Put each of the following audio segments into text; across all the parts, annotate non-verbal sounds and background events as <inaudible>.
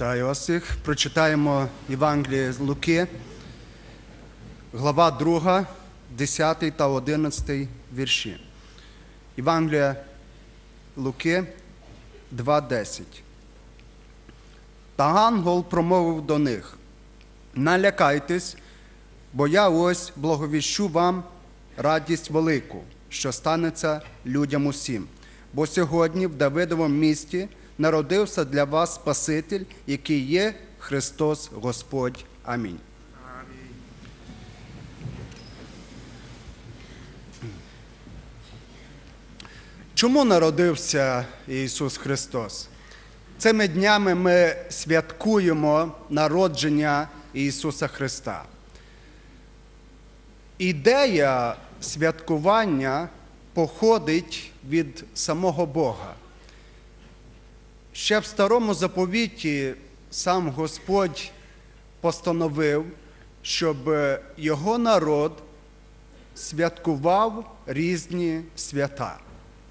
Вітаю вас всіх. Прочитаємо Євангеліє з Луки, глава 2, 10 та 11 вірші. Євангелія Луки 2.10. Та ангел промовив до них: Налякайтесь, бо я ось благовіщу вам радість велику, що станеться людям усім. Бо сьогодні в Давидовому місті народився для вас Спаситель, який є Христос Господь. Амінь. Чому народився Ісус Христос? Цими днями ми святкуємо народження Ісуса Христа. Ідея святкування походить від самого Бога. Ще в старому заповіті сам Господь постановив, щоб його народ святкував різні свята.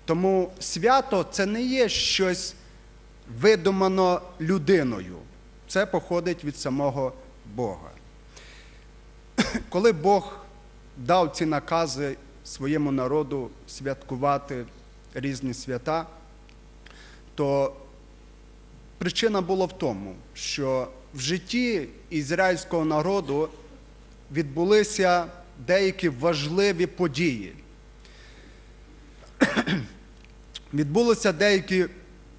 Тому свято це не є щось видумано людиною. Це походить від самого Бога. <clears throat> Коли Бог дав ці накази своєму народу святкувати різні свята, то причина була в тому, що в житті ізраїльського народу відбулися деякі важливі події. <clears throat> Відбулися деякі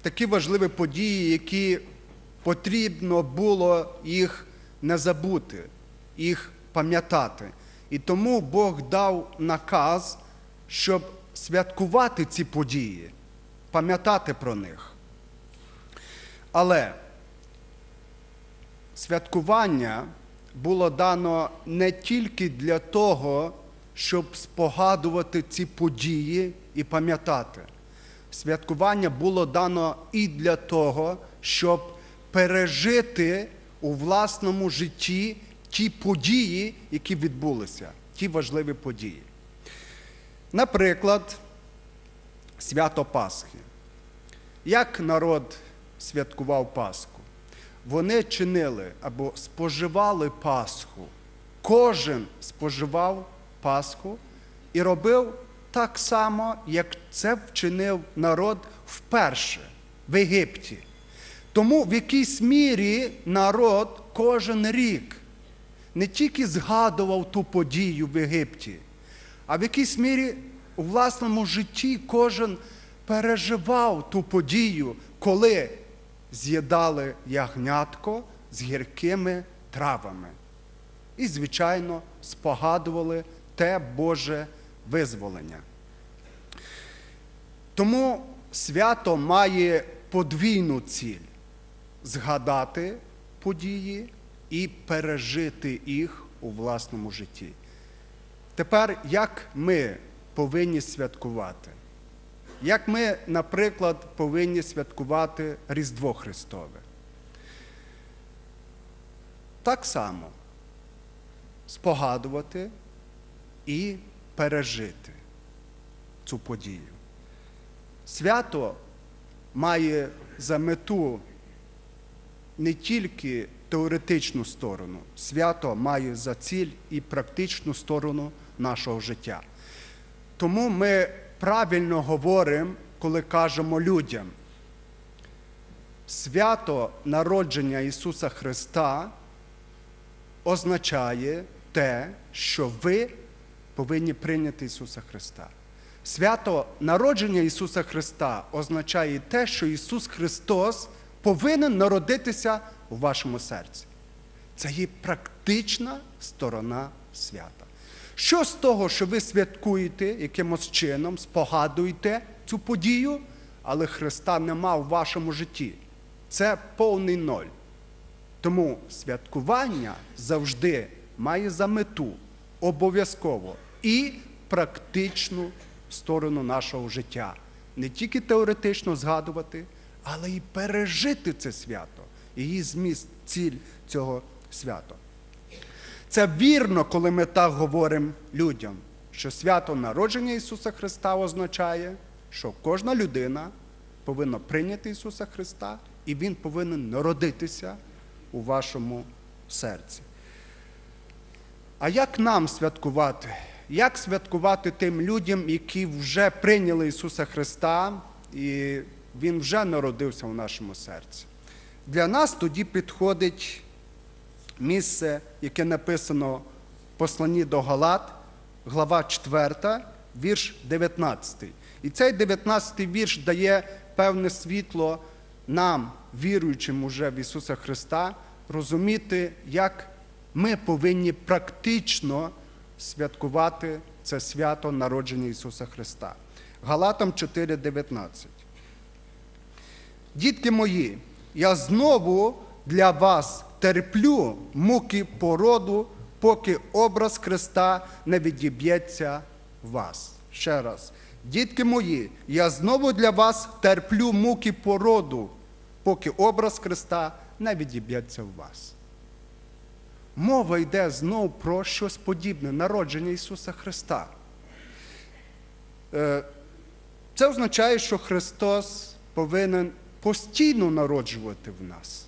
такі важливі події, які потрібно було їх не забути, їх пам'ятати. І тому Бог дав наказ, щоб святкувати ці події, пам'ятати про них. Але святкування було дано не тільки для того, щоб спогадувати ці події і пам'ятати. Святкування було дано і для того, щоб пережити у власному житті ті події, які відбулися, ті важливі події. Наприклад, свято Пасхи. Як народ святкував Пасху? Вони чинили або споживали Пасху. Кожен споживав Пасху і робив так само, як це вчинив народ вперше в Єгипті. Тому в якійсь мірі народ кожен рік не тільки згадував ту подію в Єгипті, а в якійсь мірі у власному житті кожен переживав ту подію, коли з'їдали ягнятко з гіркими травами. І, звичайно, спогадували те Боже визволення. Тому свято має подвійну ціль згадати події і пережити їх у власному житті. Тепер, як ми повинні святкувати? Як ми, наприклад, повинні святкувати Різдво Христове? Так само спогадувати і пережити цю подію. Свято має за мету не тільки теоретичну сторону, свято має за ціль і практичну сторону нашого життя. Тому ми правильно говоримо, коли кажемо людям, свято народження Ісуса Христа означає те, що ви повинні прийняти Ісуса Христа. Свято народження Ісуса Христа означає те, що Ісус Христос повинен народитися у вашому серці. Це є практична сторона свята. Що з того, що ви святкуєте якимось чином, спогадуєте цю подію, але Христа нема в вашому житті? Це повний ноль. Тому святкування завжди має за мету обов'язково і практичну сторону нашого життя. Не тільки теоретично згадувати, але й пережити це свято, її зміст, ціль цього свята. Це вірно, коли ми так говоримо людям, що свято народження Ісуса Христа означає, що кожна людина повинна прийняти Ісуса Христа і Він повинен народитися у вашому серці. А як нам святкувати? Як святкувати тим людям, які вже прийняли Ісуса Христа, і Він вже народився в нашому серці? Для нас тоді підходить місце, яке написано в посланні до Галат, глава 4, вірш 19. І цей 19 вірш дає певне світло нам, віруючим уже в Ісуса Христа, розуміти, як ми повинні практично святкувати це свято народження Ісуса Христа. Галатам 4:19. Дітки мої, я знову для вас терплю муки породу, поки образ Христа не відіб'ється в вас. Ще раз. Дітки мої, я знову для вас терплю муки породу, поки образ Христа не відіб'ється в вас. Мова йде знову про щось подібне, народження Ісуса Христа. Е, Це означає, що Христос повинен постійно народжувати в нас.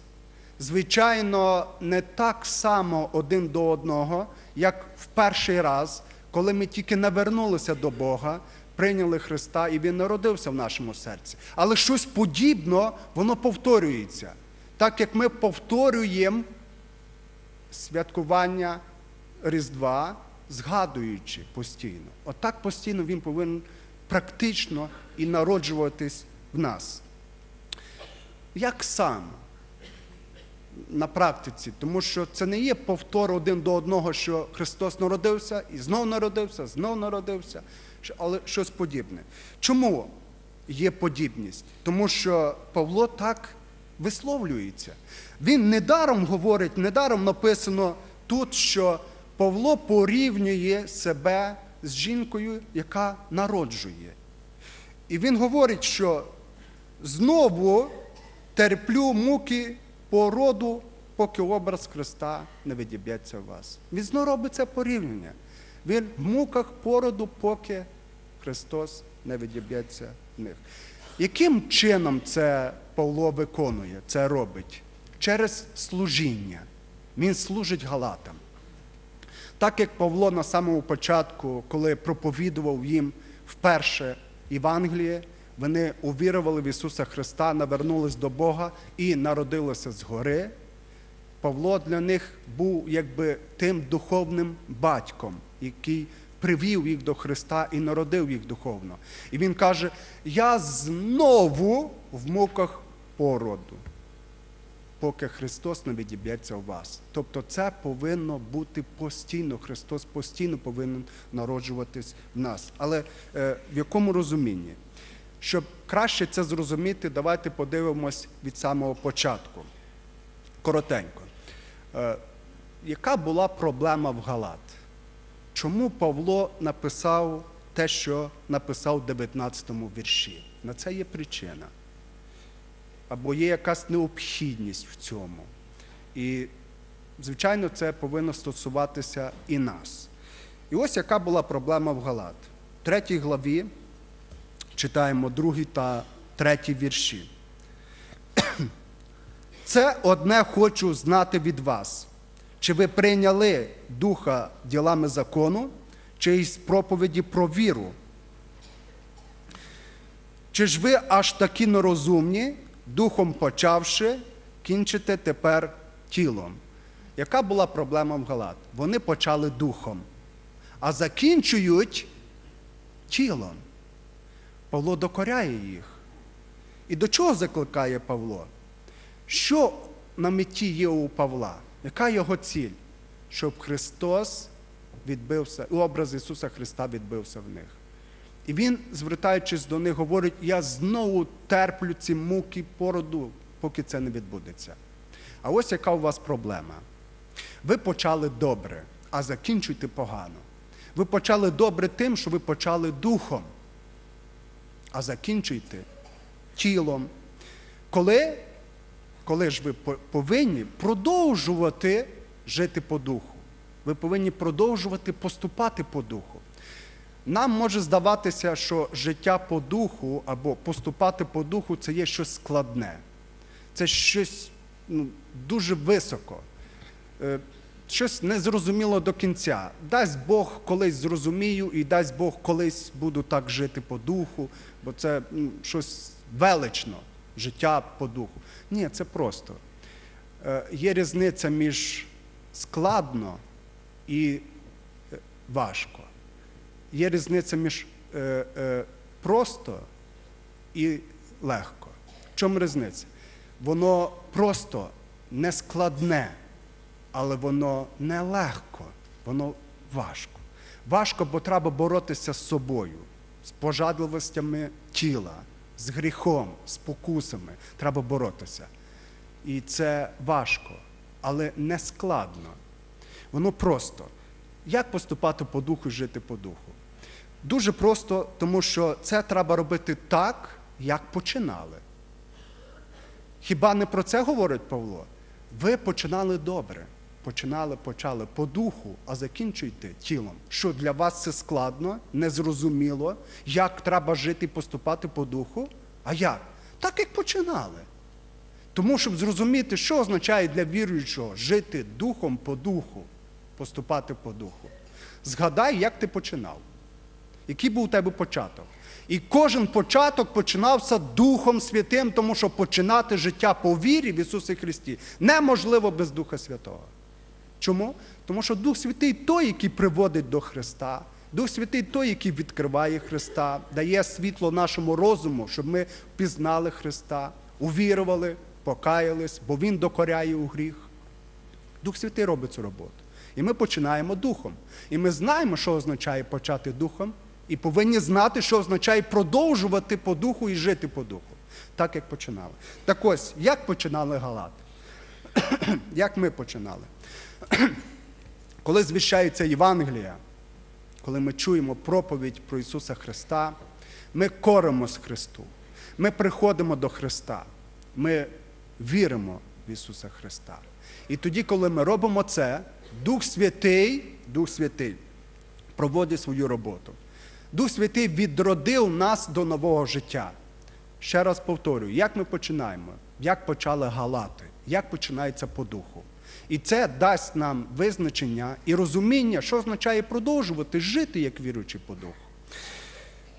Звичайно, не так само один до одного, як в перший раз, коли ми тільки навернулися до Бога, прийняли Христа і Він народився в нашому серці. Але щось подібне, воно повторюється. Так як ми повторюємо святкування Різдва, згадуючи постійно. Отак постійно він повинен практично і народжуватись в нас. Як саме? На практиці, тому що це не є повтор один до одного, що Христос народився і знов народився, знов народився, але щось подібне. Чому є подібність? Тому що Павло так висловлюється. Він недаром говорить, недаром написано тут, що Павло порівнює себе з жінкою, яка народжує. І він говорить, що знову терплю муки породу, поки образ Христа не відіб'ється в вас. Він знову робить це порівняння. Він в муках породу, поки Христос не відіб'ється в них. Яким чином це Павло виконує, це робить? Через служіння. Він служить галатам. Так як Павло на самому початку, коли проповідував їм вперше Євангеліє, вони увірували в Ісуса Христа, навернулись до Бога і народилися згори. Павло для них був якби тим духовним батьком, який привів їх до Христа і народив їх духовно. І він каже: Я знову в муках породу, поки Христос не відіб'ється в вас. Тобто це повинно бути постійно. Христос постійно повинен народжуватись в нас. Але е, в якому розумінні? Щоб краще це зрозуміти, давайте подивимось від самого початку. Коротенько. Е, яка була проблема в Галат? Чому Павло написав те, що написав в 19 вірші? На це є причина. Або є якась необхідність в цьому. І, звичайно, це повинно стосуватися і нас. І ось яка була проблема в Галат. В третій главі читаємо другий та третій вірші. Це одне хочу знати від вас. Чи ви прийняли духа ділами закону, чи із проповіді про віру? Чи ж ви аж такі нерозумні, духом почавши, кінчите тепер тілом? Яка була проблема в Галат? Вони почали духом, а закінчують тілом. Павло докоряє їх. І до чого закликає Павло? Що на меті є у Павла? Яка його ціль? Щоб Христос відбився, образ Ісуса Христа відбився в них. І він, звертаючись до них, говорить: я знову терплю ці муки породу, поки це не відбудеться. А ось яка у вас проблема? Ви почали добре, а закінчуйте погано. Ви почали добре тим, що ви почали духом, а закінчуйте тілом. Коли, коли ж ви повинні продовжувати жити по духу, ви повинні продовжувати поступати по духу. Нам може здаватися, що життя по духу або поступати по духу це є щось складне. це щось ну, дуже високо. Щось незрозуміло до кінця. Дасть Бог колись зрозумію, і дасть Бог колись буду так жити по духу, бо це ну, щось велично, життя по духу. Ні, це просто. Е, Є різниця між складно і е, важко. Є різниця між е, е, просто і легко. В чому різниця? Воно просто не складне, але воно не легко, воно важко. Важко, бо треба боротися з собою, з пожадливостями тіла, з гріхом, з покусами. Треба боротися. І це важко, але не складно. Воно просто. Як поступати по духу і жити по духу? Дуже просто, тому що це треба робити так, як починали. Хіба не про це говорить Павло? Ви починали добре. Починали, почали по духу, а закінчуйте тілом. Що для вас це складно, незрозуміло, як треба жити і поступати по духу? А як? Так, як починали. Тому, щоб зрозуміти, що означає для віруючого жити духом по духу, поступати по духу. Згадай, як ти починав. Який був у тебе початок? І кожен початок починався Духом Святим, тому що починати життя по вірі в Ісусі Христі неможливо без Духа Святого. Чому? Тому що Дух Святий той, який приводить до Христа, Дух Святий той, який відкриває Христа, дає світло нашому розуму, щоб ми впізнали Христа, увірували, покаялись, бо Він докоряє у гріх. Дух Святий робить цю роботу. І ми починаємо духом. І ми знаємо, що означає почати духом, і повинні знати, що означає продовжувати по духу і жити по духу, так як починали. Так ось, як починали Галати? <coughs> як ми починали? <coughs> Коли звіщається Євангелія, коли ми чуємо проповідь про Ісуса Христа, ми коримось Христу. Ми приходимо до Христа. Ми віримо в Ісуса Христа. І тоді, коли ми робимо це, Дух Святий, Дух Святий проводить свою роботу. Дух Святий відродив нас до нового життя. Ще раз повторюю, як ми починаємо, як почали галати, як починається по духу. І це дасть нам визначення і розуміння, що означає продовжувати жити як віруючий по духу.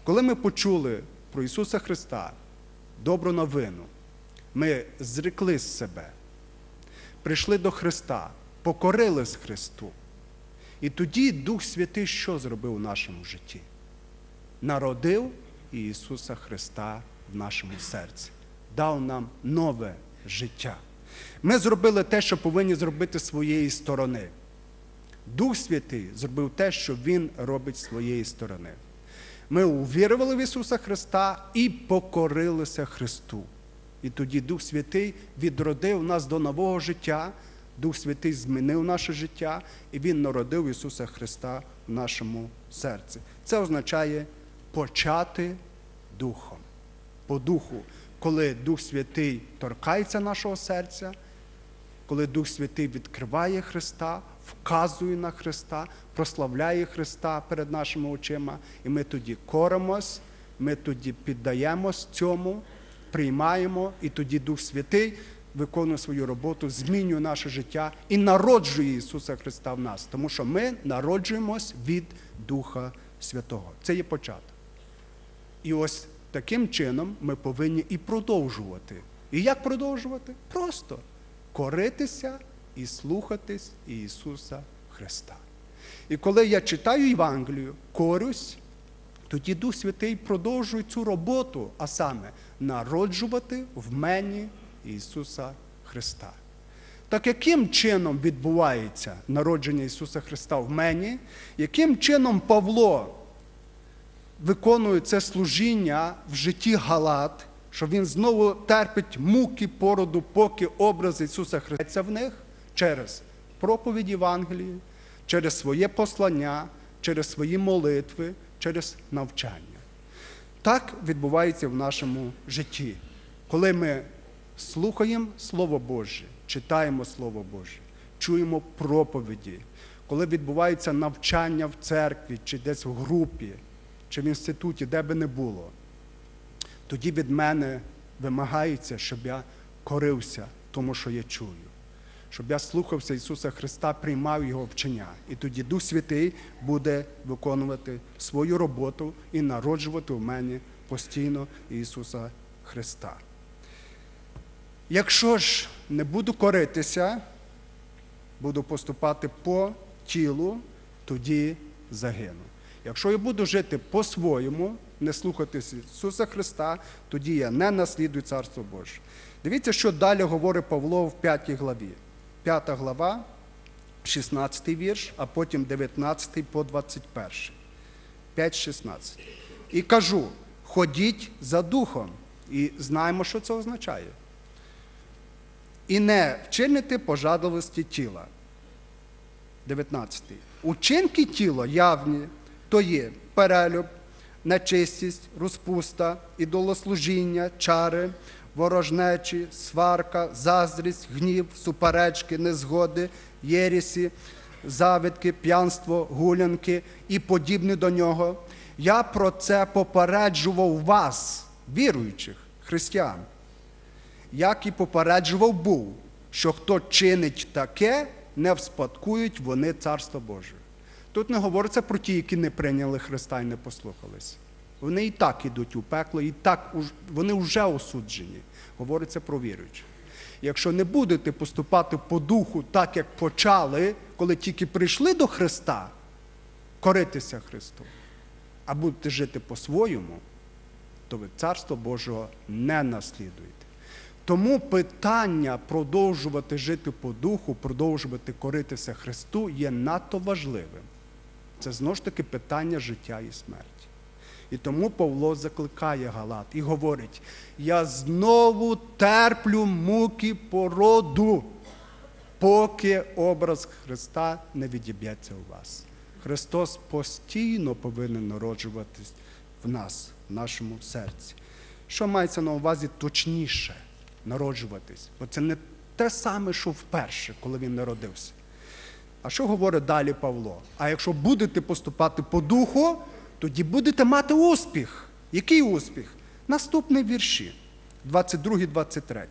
Коли ми почули про Ісуса Христа, добру новину, ми зрекли з себе, прийшли до Христа, покорились Христу. І тоді Дух Святий що зробив у нашому житті? Народив Ісуса Христа в нашому серці, дав нам нове життя. Ми зробили те, що повинні зробити з своєї сторони. Дух Святий зробив те, що Він робить з своєї сторони. Ми увірували в Ісуса Христа і покорилися Христу. І тоді Дух Святий відродив нас до нового життя, Дух Святий змінив наше життя, і Він народив Ісуса Христа в нашому серці. Це означає почати Духом. По Духу, коли Дух Святий торкається нашого серця, коли Дух Святий відкриває Христа, вказує на Христа, прославляє Христа перед нашими очима, і ми тоді коримось, ми тоді піддаємось цьому, приймаємо, і тоді Дух Святий виконує свою роботу, змінює наше життя і народжує Ісуса Христа в нас, тому що ми народжуємось від Духа Святого. Це є початок. І ось таким чином ми повинні і продовжувати. І як продовжувати? Просто коритися і слухатись Ісуса Христа. І коли я читаю Євангелію, корюсь, тоді Дух Святий продовжує цю роботу, а саме народжувати в мені Ісуса Христа. Так яким чином відбувається народження Ісуса Христа в мені? Яким чином Павло виконує це служіння в житті Галат, що він знову терпить муки породу, поки образ Ісуса Христа в них через проповідь Євангелії, через своє послання, через свої молитви, через навчання. Так відбувається в нашому житті, коли ми слухаємо Слово Боже, читаємо Слово Боже, чуємо проповіді, коли відбувається навчання в церкві, чи десь в групі, чи в інституті, де би не було, тоді від мене вимагається, щоб я корився тому, що я чую. Щоб я слухався Ісуса Христа, приймав Його вчення. І тоді Дух Святий буде виконувати свою роботу і народжувати в мене постійно Ісуса Христа. Якщо ж не буду коритися, буду поступати по тілу, тоді загину. Якщо я буду жити по-своєму, не слухатися Ісуса Христа, тоді я не наслідую Царство Боже. Дивіться, що далі говорить Павло в 5 главі. 5 глава, 16 вірш, а потім 19 по 21. 5-16. І кажу: ходіть за духом, і знаємо, що це означає. І не вчините пожадливості тіла. 19. Учинки тіла явні, то є перелюб, нечистість, розпуста, ідолослужіння, чари, ворожнечі, сварка, заздрість, гнів, суперечки, незгоди, єрісі, завидки, п'янство, гулянки і подібне до нього. Я про це попереджував вас, віруючих християн як і попереджував був, що хто чинить таке, не вспадкують вони Царство Боже. Тут не говориться про ті, які не прийняли Христа і не послухались. Вони і так ідуть у пекло, і так вони вже осуджені. Говориться про віруючих. Якщо не будете поступати по духу, так як почали, коли тільки прийшли до Христа, коритися Христу, а будете жити по-своєму, то ви Царство Божого не наслідуєте. Тому питання продовжувати жити по духу, продовжувати коритися Христу є надто важливим. Це знову ж таки питання життя і смерті. І тому Павло закликає Галат і говорить: я знову терплю муки породу, поки образ Христа не відіб'ється у вас. Христос постійно повинен народжуватись в нас, в нашому серці. Що мається на увазі точніше народжуватись? Бо це не те саме, що вперше, коли він народився. А що говорить далі Павло? А якщо будете поступати по духу, тоді будете мати успіх. Який успіх? Наступні вірші, 22, 23.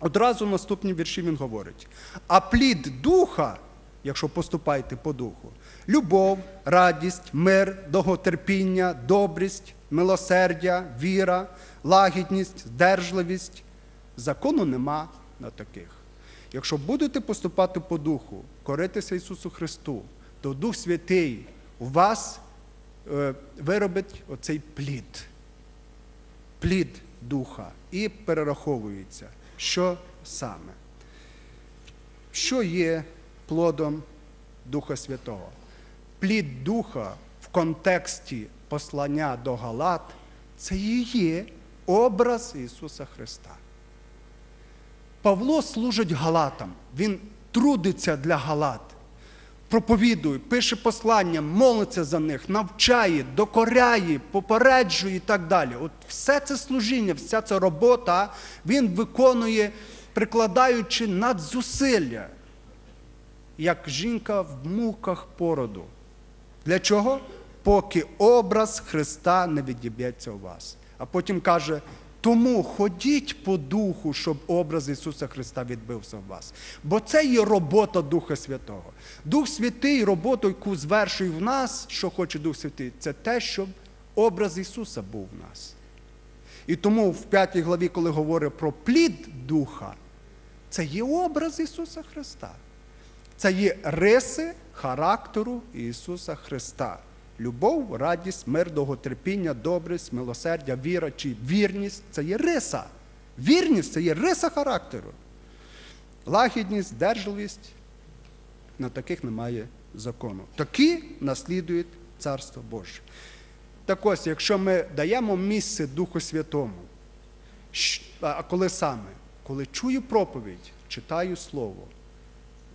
Одразу наступні вірші він говорить: а плід духа, якщо поступаєте по духу, любов, радість, мир, довготерпіння, добрість, милосердя, віра, лагідність, здержливість. Закону нема на таких. Якщо будете поступати по духу, коритися Ісусу Христу, то Дух Святий у вас е, виробить оцей плід, плід духа і перераховується, що саме. Що є плодом Духа Святого? Плід Духа в контексті послання до Галат це і є образ Ісуса Христа. Павло служить Галатам, він трудиться для Галат, проповідує, пише послання, молиться за них, навчає, докоряє, попереджує і так далі. От все це служіння, вся ця робота він виконує, прикладаючи надзусилля, як жінка в муках породу. Для чого? Поки образ Христа не відіб'ється у вас. А потім каже: тому ходіть по духу, щоб образ Ісуса Христа відбився в вас. Бо це є робота Духа Святого. Дух Святий, роботу, яку звершує в нас, що хоче Дух Святий, це те, щоб образ Ісуса був в нас. І тому в п'ятій главі, коли говорить про плід Духа, це є образ Ісуса Христа. Це є риси характеру Ісуса Христа. Любов, радість, мир, довготерпіння, добрість, милосердя, віра чи вірність це є риса. Вірність це є риса характеру. Лагідність, здержливість на таких немає закону. Такі наслідують Царство Боже. Так ось, якщо ми даємо місце Духу Святому, а коли саме? Коли чую проповідь, читаю Слово,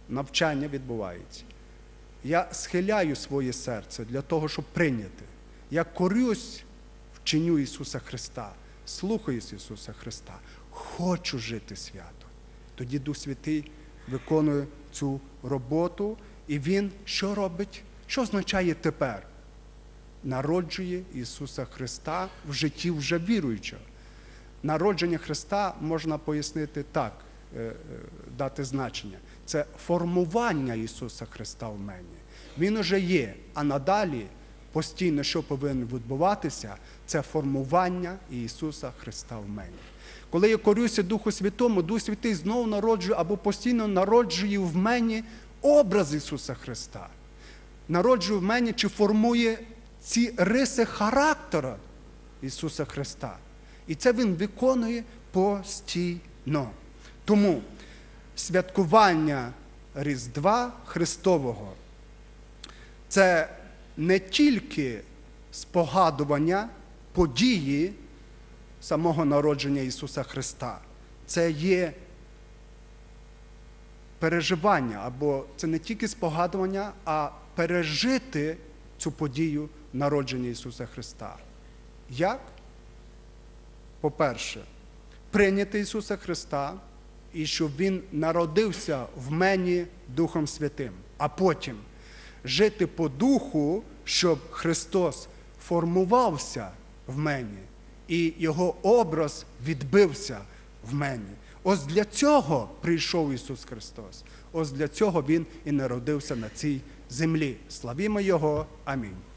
навчання відбувається. Я схиляю своє серце для того, щоб прийняти. Я корюсь вченю Ісуса Христа, слухаюсь Ісуса Христа, хочу жити свято. Тоді Дух Святий виконує цю роботу, і Він що робить? Що означає тепер? Народжує Ісуса Христа в житті вже віруючого. народження Христа можна пояснити так, е, е, дати значення. Це формування Ісуса Христа в мені. Він уже є, а надалі постійно, що повинно відбуватися, це формування Ісуса Христа в мені. Коли я корюся Духу Святому, Дух Святий знову народжує або постійно народжує в мені образ Ісуса Христа. Народжує в мені чи формує ці риси характера Ісуса Христа. І це Він виконує постійно. Тому святкування Різдва Христового це не тільки спогадування події самого народження Ісуса Христа, це є переживання, або це не тільки спогадування, а пережити цю подію народження Ісуса Христа. Як? По-перше, прийняти Ісуса Христа і щоб Він народився в мені Духом Святим, а потім жити по духу, щоб Христос формувався в мені, і Його образ відбився в мені. Ось для цього прийшов Ісус Христос. Ось для цього Він і народився на цій землі. Славімо Його. Амінь.